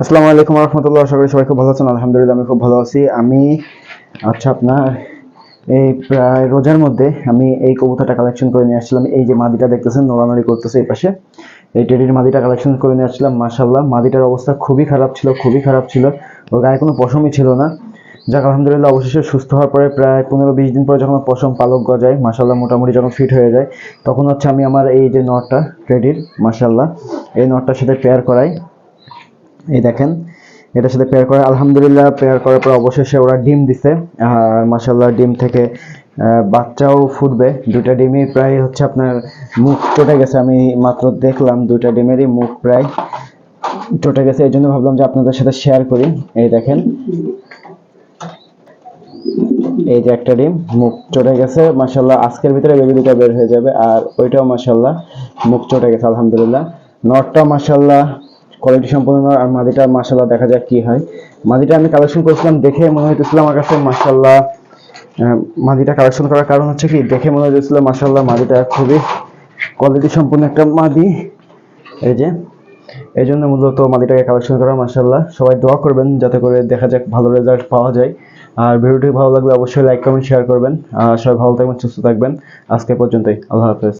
আসসালামু আলাইকুম রহমতুল্লাহ আশা করি সবাই খুব ভালো আছেন। আলহামদুলিল্লাহ, আমি খুব ভালো আছি। আমি আচ্ছা আপনার এই প্রায় রোজার মধ্যে আমি এই কবুতরটা কালেকশন করে নিয়ে আসছিলাম। এই যে মাদিটা দেখতেছেন, নড়ানড়ি করতেছে এই পাশে। এই টেডির মাদিটা কালেকশন করে নিয়ে আসছিলাম মাশাল্লাহ মাদিটার অবস্থা খুবই খারাপ ছিল, খুবই খারাপ ছিল। ওর গায়ে কোনো পশমই ছিল না। যাক, আলহামদুলিল্লাহ, অবশেষে সুস্থ হওয়ার পরে প্রায় পনেরো বিশ দিন পরে যখন পশম পালক গজায় মাশাল্লাহ মোটামুটি যখন ফিট হয়ে যায়, তখন হচ্ছে আমি আমার এই যে নটটা, টেডির মাশাল্লাহ এই নটটার সাথে পেয়ার করাই। এই দেখেন, এটার সাথে পেয়ার করে, আলহামদুলিল্লাহ পেয়ার করার পর অবশেষে ওরা ডিম দিছে। আর মাসাল্লাহ ডিম থেকে বাচ্চাও ফুটবে। দুইটা ডিমই প্রায় হচ্ছে আপনার মুখ চটে গেছে। আমি মাত্র দেখলাম দুইটা ডিমেরই মুখ প্রায় চটে গেছে। এই জন্য ভাবলাম যে আপনাদের সাথে শেয়ার করি। এই দেখেন, এই যে একটা ডিম, মুখ চটে গেছে। মাসাল্লাহ আজকের ভিতরে বেবি দুটা বের হয়ে যাবে। আর ওইটাও মাসাল্লাহ মুখ চটে গেছে, আলহামদুলিল্লাহ। নটটা মাসাল্লাহ কোয়ালিটি সম্পূর্ণ আর মাদিটা মাসাল্লাহ দেখা যাক কি হয়। মাদিটা আমি কালেকশন করেছিলাম দেখে মনে হইতেছিল আমার কাছে মাসাল্লাহ মাদিটা কালেকশন করার কারণ হচ্ছে কি, দেখে মনে হইতেছিল মাসাল্লাহ মাদিটা খুবই কোয়ালিটি সম্পূর্ণ একটা মাদি। এই যে, এই জন্য মূলত মাদিটাকে কালেকশন করা মাসাল্লাহ সবাই দোয়া করবেন যাতে করে দেখা যাক ভালো রেজাল্ট পাওয়া যায়। আর ভিডিওটি ভালো লাগলে অবশ্যই লাইক কমেন্ট শেয়ার করবেন। আর সবাই ভালো থাকবেন, সুস্থ থাকবেন। আজকে পর্যন্তই, আল্লাহ হাফেজ।